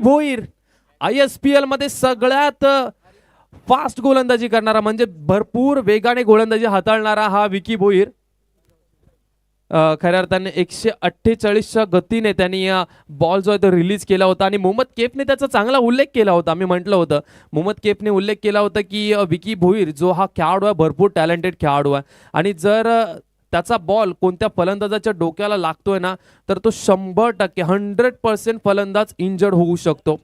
Bhoir. I S P एलमध्ये सगळ्यात fast गोलंदाजी करणारा म्हणजे भरपूर वेगाने गोलंदाजी हाताळणारा हा विकी भोईर. खऱ्या अर्थाने एकशे अठ्ठेचाळीसच्या गतीने त्यांनी बॉल जो आहे तो रिलीज केला होता आणि मोहम्मद केफने त्याचा चांगला उल्लेख केला होता. आम्ही म्हटलं होतं मोहम्मद केफने उल्लेख केला होता की विकी भोईर जो हा खेळाडू आहे भरपूर टॅलेंटेड खेळाडू आहे. आणि जर त्याचा बॉल कोणत्या फलंदाजाच्या डोक्याला लागतोय ना तर तो शंभर टक्के हंड्रेड पर्सेंट फलंदाज इंजर्ड होऊ शकतो.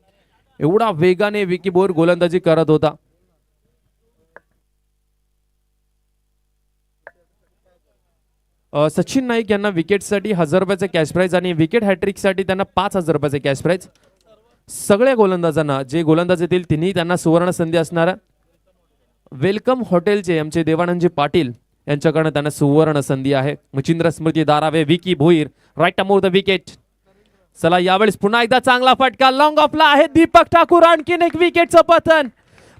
एवढा वेगाने विकी बोर गोलंदाजी करत होता. सचिन नाईक यांना विकेटसाठी हजार रुपयाचे कॅश प्राईज आणि विकेट हॅट्रिकसाठी त्यांना पाच हजार रुपयाचे कॅश प्राईज सगळ्या गोलंदाजांना जे गोलंदाज येतील तिन्ही त्यांना सुवर्ण संधी असणार आहे. वेलकम हॉटेलचे आमचे देवानंदजी पाटील यांच्याकडनं त्यांना सुवर्ण संधी आहे. Machindra Smruti Darave Vicky Bhoir right arm over the wicket. चला यावेळेस पुन्हा एकदा चांगला फटका. लॉंग ऑफला आहे दीपक ठाकूर. आणखीन एक विकेटचं पतन.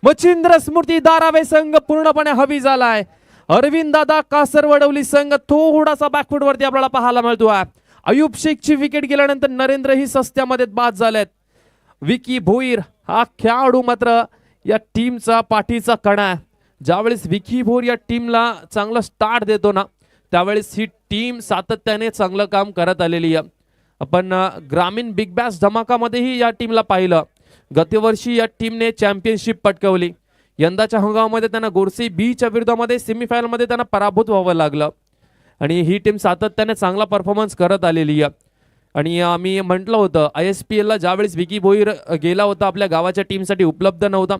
मचिंद्र स्मृती दारावे संघ पूर्णपणे हवी झालाय. अरविंद दादा कासरवडवली संघ थोडासा बॅकफुटवरती आपल्याला पाहायला मिळतो आहे अयुब शेखची विकेट गेल्यानंतर नरेंद्र ही सस्त्यामध्ये बाद झालेत. विकी भोईर हा खेळाडू मात्र या टीमचा पाठीचा कणा आहे. ज्यावेळेस विकी भोर या टीमला चांगलं स्टार्ट देतो ना त्यावेळेस ही टीम सातत्याने चांगलं काम करत आलेली आहे. आपण ग्रामीण बिग बॅस धमाकामध्येही या टीमला पाहिलं. गतवर्षी या टीमने चॅम्पियनशिप पटकवली. यंदाच्या हंगामामध्ये त्यांना गोरसी बीच्या विरोधामध्ये सेमीफायनलमध्ये त्यांना पराभूत व्हावं लागलं. आणि ही टीम सातत्याने चांगला परफॉर्मन्स करत आलेली आहे. आणि आम्ही म्हटलं होतं आय एस पी एलला ज्यावेळेस विकी भोईर गेला होता आपल्या गावाच्या टीमसाठी उपलब्ध नव्हता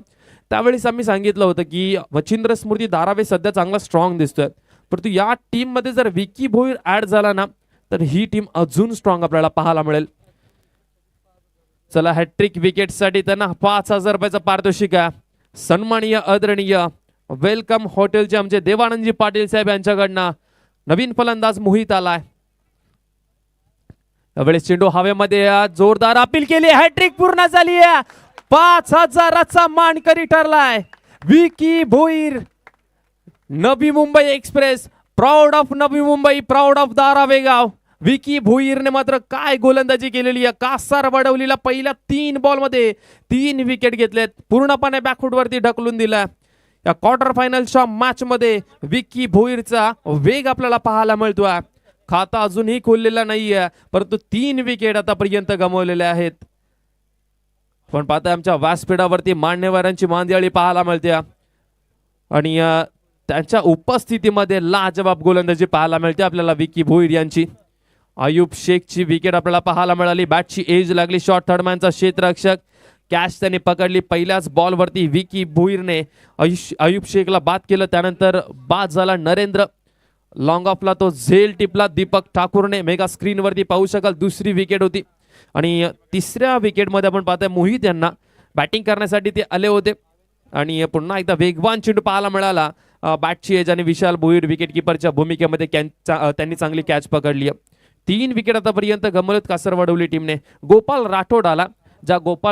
त्यावेळेस आम्ही सांगितलं होतं की वचिंद्र स्मृती दारावे सध्या चांगला स्ट्रॉंग दिसतोय. परंतु या टीममध्ये जर विकी भोईर ॲड झाला ना तर ही टीम अजून स्ट्रॉंग आपल्याला पाहायला मिळेल. चला हॅट्रिक विकेटसाठी त्यांना पाच हजार रुपयाचं पारितोषिक आहे. सन्माननीय आदरणीय वेलकम हॉटेलचे आमचे देवानंदजी पाटील साहेब यांच्याकडनं नवीन फलंदाज मोहित आलाय. यावेळेस चेंडू हवेमध्ये जोरदार अपील केली हॅट्रिक पूर्ण झाली आहे. पाच हजाराचा मानकरी ठरलाय. Vicky Bhoir Navi Mumbai express proud of Navi Mumbai proud of Daravegaon Vicky भोईरने मात्र काय गोलंदाजी केलेली आहे कासार वडवलीला पहिल्या तीन बॉलमध्ये तीन विकेट घेतलेत. पूर्णपणे बॅकफुटवरती ढकलून दिला. या क्वार्टर फायनलच्या मॅचमध्ये विकी भोईरचा वेग आपल्याला पाहायला मिळतोय खाता अजूनही खोललेला नाहीये परंतु तीन विकेट आतापर्यंत गमावलेल्या आहेत. पण पाहता आमच्या व्यासपीठावरती मान्यवरांची मांदियाळी पाहायला मिळते. आणि त्यांच्या उपस्थितीमध्ये लाजवाब गोलंदाजी पाहायला मिळते आपल्याला विकी भोईर यांची. अयुब शेखची विकेट आपल्याला पाहायला मिळाली. बॅटची एज लागली. शॉर्ट थर्डमॅनचा क्षेत्ररक्षक. कॅच त्यांनी पकडली. पहिल्याच बॉलवरती विकी भुईरने आयुष अयुब शेखला बाद केलं. त्यानंतर बाद झाला नरेंद्र. लॉंग ऑफला तो झेल टिपला. दीपक ठाकूरने मेगा स्क्रीनवरती पाहू शकाल. दुसरी विकेट होती. आणि तिसऱ्या विकेटमध्ये आपण पाहतोय मोहित यांना बॅटिंग करण्यासाठी ते आले होते. आणि पुन्हा एकदा वेगवान चेंडू पाहायला मिळाला. बॅटची एज आणि विशाल भोईर विकेट किपरच्या भूमिकेमध्ये त्यांनी चांगली कॅच पकडली. तीन विकेट आतापर्यंत गमवत कासरवाडवली टीमने गोपाल राठोड आला ज्या गोपाल